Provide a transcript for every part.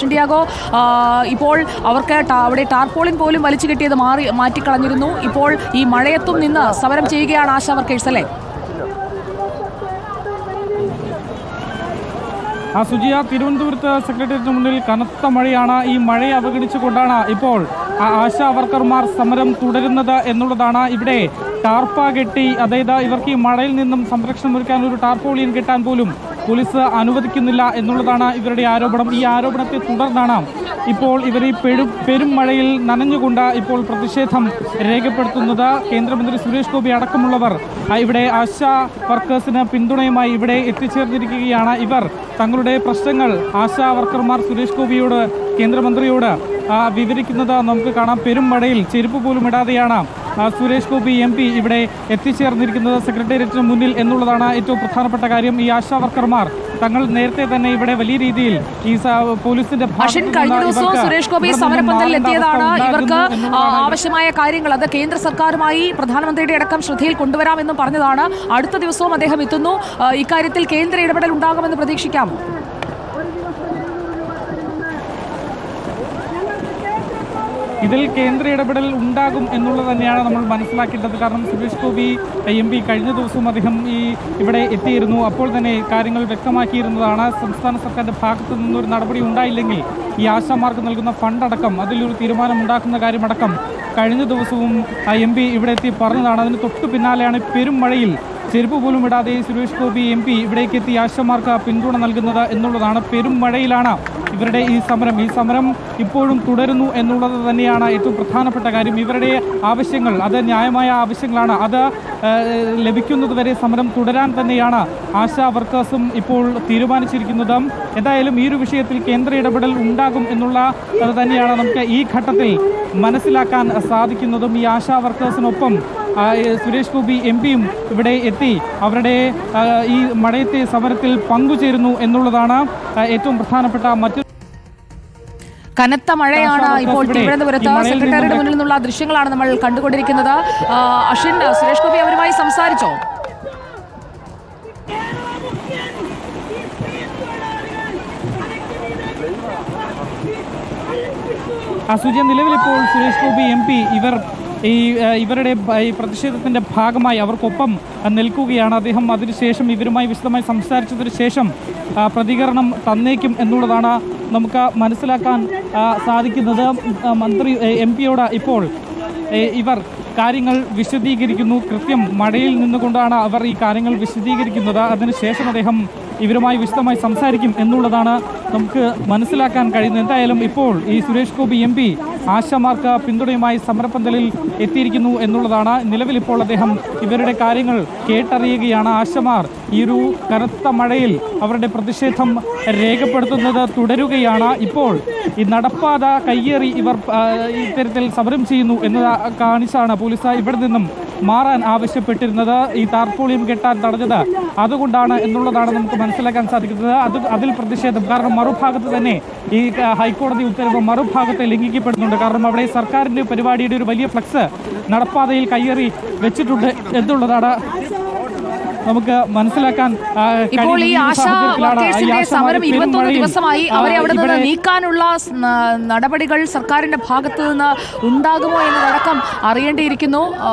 ഷിൻഡിയാഗോ Diego ഇപ്പോൾ അവർക്ക് അവിടെ ടാർപോളിൻ പോലും വലിച്ചു കിട്ടിയത് മാറി മാറ്റിക്കളഞ്ഞിരുന്നു. ഇപ്പോൾ ഈ മഴയത്തും നിന്ന് സമരം ചെയ്യുകയാണ് ആശാ വർക്കേഴ്സ് അല്ലേ? ആ സുജിയ തിരുവനന്തപുരത്ത് സെക്രട്ടേറിയറ്റിന് മുന്നിൽ കനത്ത മഴയാണ്. ഈ മഴയെ അവഗണിച്ചുകൊണ്ടാണ് ഇപ്പോൾ ആശാ വർക്കർമാർ സമരം തുടരുന്നത് എന്നുള്ളതാണ് ഇവിടെ ടാർപ്പ കെട്ടി. അതായത് ഇവർക്ക് ഈ മഴയിൽ നിന്നും സംരക്ഷണം ഒരുക്കാൻ ഒരു ടാർപോളിയൻ കെട്ടാൻ പോലും പോലീസ് അനുവദിക്കുന്നില്ല എന്നുള്ളതാണ് ഇവരുടെ ആരോപണം. ഈ ആരോപണത്തെ തുടർന്നാണ് ഇപ്പോൾ ഇവർ ഈ പെരും പെരും മഴയിൽ നനഞ്ഞുകൊണ്ട് ഇപ്പോൾ പ്രതിഷേധം രേഖപ്പെടുത്തുന്നത്. കേന്ദ്രമന്ത്രി സുരേഷ് ഗോപി അടക്കമുള്ളവർ ഇവിടെ ആശ വർക്കേഴ്സിന് പിന്തുണയുമായി ഇവിടെ എത്തിച്ചേർന്നിരിക്കുകയാണ് ഇവർ. തങ്ങളുടെ പ്രശ്നങ്ങൾ ആശാ വർക്കർമാർ സുരേഷ് ഗോപിയോട് കേന്ദ്രമന്ത്രിയോട് വിവരിക്കുന്നത് നമുക്ക് കാണാം. പെരും മഴയിൽ ചെരുപ്പ് പോലും ഇടാതെയാണ് സുരേഷ് ഗോപി എം പി ഇവിടെ എത്തിച്ചേർന്നിരിക്കുന്നത് സെക്രട്ടേറിയറ്റിന് മുന്നിൽ എന്നുള്ളതാണ് ഏറ്റവും പ്രധാനപ്പെട്ട കാര്യം. ഈ ആശാ വർക്കർമാർ തങ്ങൾ നേരത്തെ തന്നെ ഇവിടെ വലിയ രീതിയിൽ ഈ പോലീസിന്റെ കഴിഞ്ഞ ദിവസവും സുരേഷ് ഗോപി സമരപന്തലിൽ എത്തിയതാണ്. ഇവർക്ക് ആവശ്യമായ കാര്യങ്ങൾ അത് കേന്ദ്ര സർക്കാരുമായി പ്രധാനമന്ത്രിയുടെ അടക്കം ശ്രദ്ധയിൽ കൊണ്ടുവരാമെന്നും പറഞ്ഞതാണ്. അടുത്ത ദിവസവും അദ്ദേഹം എത്തുന്നു. ഇക്കാര്യത്തിൽ കേന്ദ്ര ഇടപെടൽ ഉണ്ടാകുമെന്ന് പ്രതീക്ഷിക്കാം. ഇതിൽ കേന്ദ്ര ഇടപെടൽ ഉണ്ടാകും എന്നുള്ളത് തന്നെയാണ് നമ്മൾ മനസ്സിലാക്കേണ്ടത്. കാരണം സുരേഷ് ഗോപി എം പി കഴിഞ്ഞ ദിവസവും അദ്ദേഹം ഈ ഇവിടെ എത്തിയിരുന്നു. അപ്പോൾ തന്നെ കാര്യങ്ങൾ വ്യക്തമാക്കിയിരുന്നതാണ്. സംസ്ഥാന സർക്കാരിന്റെ ഭാഗത്തു നിന്നൊരു നടപടി ഉണ്ടായില്ലെങ്കിൽ ഈ ആശാമാർക്ക് നൽകുന്ന ഫണ്ട് അടക്കം അതിലൊരു തീരുമാനം ഉണ്ടാക്കുന്ന കാര്യമടക്കം കഴിഞ്ഞ ദിവസവും എം പി ഇവിടെ എത്തി പറഞ്ഞതാണ്. അതിന് തൊട്ടു പിന്നാലെയാണ് പെരും മഴയിൽ ചെരുപ്പ് പോലും ഇടാതെ സുരേഷ് ഗോപി എം പി ഇവിടേക്ക് എത്തി ആശമാർക്ക് പിന്തുണ നൽകുന്നത് എന്നുള്ളതാണ് പെരും മഴയിലാണ് ഇവരുടെ ഈ സമരം. ഈ സമരം ഇപ്പോഴും തുടരുന്നു എന്നുള്ളത് തന്നെയാണ് ഏറ്റവും പ്രധാനപ്പെട്ട കാര്യം. ഇവരുടെ ആവശ്യങ്ങൾ അത് ന്യായമായ ആവശ്യങ്ങളാണ്. അത് ലഭിക്കുന്നതുവരെ സമരം തുടരാൻ തന്നെയാണ് ആശാ വർക്കേഴ്സും ഇപ്പോൾ തീരുമാനിച്ചിരിക്കുന്നത്. എന്തായാലും ഈ ഒരു വിഷയത്തിൽ കേന്ദ്ര ഇടപെടൽ ഉണ്ടാകും എന്നുള്ള തന്നെയാണ് നമുക്ക് ഈ ഘട്ടത്തിൽ മനസ്സിലാക്കാൻ സാധിക്കുന്നതും ഈ ആശാ വർക്കേഴ്സിനൊപ്പം സുരേഷ് ഗോപി എം പിയും ഇവിടെ എത്തി. അവരുടെ ഈ മഴയത്തെ സമരത്തിൽ പങ്കുചേരുന്നു എന്നുള്ളതാണ് ഏറ്റവും പ്രധാനപ്പെട്ട മറ്റു കനത്ത മഴയാണ് ഇപ്പോൾ തിരുവനന്തപുരത്ത് സെക്രട്ടറിയുടെ മുന്നിൽ നിന്നുള്ള ദൃശ്യങ്ങളാണ് നമ്മൾ കണ്ടുകൊണ്ടിരിക്കുന്നത്. അശ്വിൻ അഷിൻ സുരേഷ് ഗോപി അവരുമായി സംസാരിച്ചോ? സുജ നിലവിലിപ്പോൾ സുരേഷ് ഗോപി എം പി ഇവർ ഈ ഇവരുടെ ഈ പ്രതിഷേധത്തിന്റെ ഭാഗമായി അവർക്കൊപ്പം നിൽക്കുകയാണ്. അദ്ദേഹം അതിനുശേഷം ഇവരുമായി വിശദമായി സംസാരിച്ചതിന് ശേഷം പ്രതികരണം തന്നേക്കും എന്നുള്ളതാണ് നമുക്ക് മനസ്സിലാക്കാൻ സാധിക്കുന്നത്. മന്ത്രി എം പിയോട് ഇപ്പോൾ ഇവർ കാര്യങ്ങൾ വിശദീകരിക്കുന്നു. കൃത്യം മഴയിൽ നിന്നുകൊണ്ടാണ് അവർ ഈ കാര്യങ്ങൾ വിശദീകരിക്കുന്നത്. അതിനുശേഷം അദ്ദേഹം ഇവരുമായി വിശദമായി സംസാരിക്കും എന്നുള്ളതാണ് നമുക്ക് മനസ്സിലാക്കാൻ കഴിയുന്നത്. എന്തായാലും ഇപ്പോൾ ഈ സുരേഷ് ഗോപി എം പി ആശമാർക്ക് പിന്തുണയുമായി സമരപ്പന്തലിൽ എത്തിയിരിക്കുന്നു എന്നുള്ളതാണ് നിലവിൽ ഇപ്പോൾ അദ്ദേഹം ഇവരുടെ കാര്യങ്ങൾ കേട്ടറിയുകയാണ്. ആശമാർ ഈ ഒരു കനത്ത മഴയിൽ അവരുടെ പ്രതിഷേധം രേഖപ്പെടുത്തുന്നത് തുടരുകയാണ്. ഇപ്പോൾ ഈ നടപ്പാത കയ്യേറി ഇവർ ഇത്തരത്തിൽ സമരം ചെയ്യുന്നു എന്ന് കാണിച്ചാണ് പോലീസ് ഇവിടെ നിന്നും മാറാൻ ആവശ്യപ്പെട്ടിരുന്നത്. ഈ താർപ്പോളിയം കെട്ടാൻ തടഞ്ഞത് അതുകൊണ്ടാണ് എന്നുള്ളതാണ് നമുക്ക് മനസ്സിലാക്കാൻ സാധിക്കുന്നത്. അത് അതിൽ പ്രതിഷേധം. കാരണം മറുഭാഗത്ത് തന്നെ ഈ ഹൈക്കോടതി ഉത്തരവ് മറുഭാഗത്തെ ലംഘിക്കപ്പെടുന്നുണ്ട്. കാരണം അവിടെ സർക്കാരിന്റെ പരിപാടിയുടെ ഒരു വലിയ ഫ്ലക്സ് നടപ്പാതയിൽ കയ്യേറി വെച്ചിട്ടുണ്ട് എന്നുള്ളതാണ് നമുക്ക് മനസ്സിലാക്കാൻ ഇപ്പോൾ ഈ ആശാ വർക്കേഴ്സിന്റെ സമരം ഇരുപത്തൊന്ന് ദിവസമായി അവരെ അവിടെ നിന്ന് നീക്കാനുള്ള നടപടികൾ സർക്കാരിന്റെ ഭാഗത്തു നിന്ന് ഉണ്ടാകുമോ എന്നതടക്കം അറിയേണ്ടിയിരിക്കുന്നു. ആ,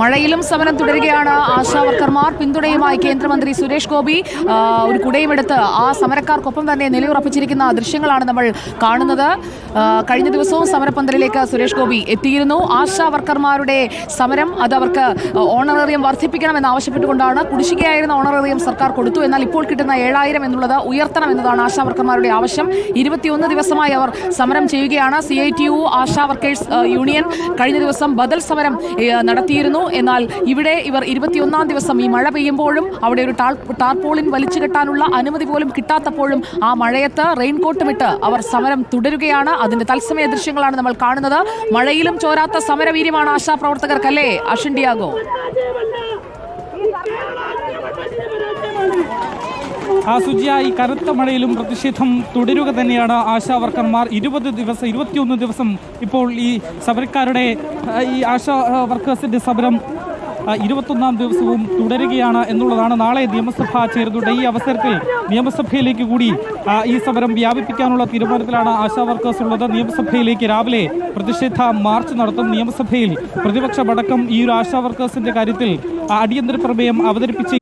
മഴയിലും സമരം തുടരുകയാണ്. ആശാ വർക്കർമാർ പിന്തുണയുമായി കേന്ദ്രമന്ത്രി സുരേഷ് ഗോപി ഒരു കുടയുമെടുത്ത് ആ സമരക്കാർക്കൊപ്പം തന്നെ നിലയുറപ്പിച്ചിരിക്കുന്ന ദൃശ്യങ്ങളാണ് നമ്മൾ കാണുന്നത്. കഴിഞ്ഞ ദിവസവും സമരപന്തലിലേക്ക് സുരേഷ് ഗോപി എത്തിയിരുന്നു. ആശാ വർക്കർമാരുടെ സമരം അത് അവർക്ക് ഓണറേറിയം വർദ്ധിപ്പിക്കണമെന്ന് ആവശ്യപ്പെട്ടുകൊണ്ടാണ്. കുടിശ്ശികയായിരുന്ന ഓണറേറിയം സർക്കാർ കൊടുത്തു. എന്നാൽ ഇപ്പോൾ കിട്ടുന്ന ഏഴായിരം എന്നുള്ളത് ഉയർത്തണം എന്നതാണ് ആശാ വർക്കർമാരുടെ ആവശ്യം. ഇരുപത്തിയൊന്ന് ദിവസമായി അവർ സമരം ചെയ്യുകയാണ്. C I T U ASHA workers union കഴിഞ്ഞ ദിവസം ബദൽ സമരം നടത്തിയിരുന്നു. എന്നാൽ ഇവിടെ ഇവർ ഇരുപത്തിയൊന്നാം ദിവസം ഈ മഴ പെയ്യുമ്പോഴും അവിടെ ഒരു ടാർപോളിൻ വലിച്ചു കെട്ടാനുള്ള അനുമതി പോലും കിട്ടാത്തപ്പോഴും ആ മഴയത്ത് റെയിൻകോട്ടും ഇട്ട് അവർ സമരം തുടരുകയാണ്. അതിന്റെ തത്സമയ ദൃശ്യങ്ങളാണ് നമ്മൾ കാണുന്നത്. മഴയിലും ചോരാത്ത സമരവീര്യമാണ് ആശാ പ്രവർത്തകർക്കല്ലേ അഷിൻ ഡിയാഗോ രാജ്യമല്ല ഈ കേരള രാജ്യമല്ല രാജ്യമാണ് ആ സുജിയ ഈ കനത്ത മഴയിലും പ്രതിഷേധം തുടരുക തന്നെയാണ് ആശാവർക്കർമാർ ഇരുപത് ദിവസം ഇരുപത്തിയൊന്ന് ദിവസം ഇപ്പോൾ ഈ സമരക്കാരുടെ ഈ ആശാ വർക്കേഴ്സിന്റെ സമരം ഇരുപത്തൊന്നാം ദിവസവും തുടരുകയാണ് എന്നുള്ളതാണ് നാളെ നിയമസഭ ചേരുന്നുണ്ട് ഈ അവസരത്തിൽ നിയമസഭയിലേക്ക് കൂടി ഈ സമരം വ്യാപിപ്പിക്കാനുള്ള തീരുമാനത്തിലാണ് ആശാ വർക്കേഴ്സ് ഉള്ളത്. നിയമസഭയിലേക്ക് രാവിലെ പ്രതിഷേധ മാർച്ച് നടത്തും. നിയമസഭയിൽ പ്രതിപക്ഷമടക്കം ഈ ഒരു ആശാ വർക്കേഴ്സിന്റെ കാര്യത്തിൽ അടിയന്തര പ്രമേയം അവതരിപ്പിച്ച്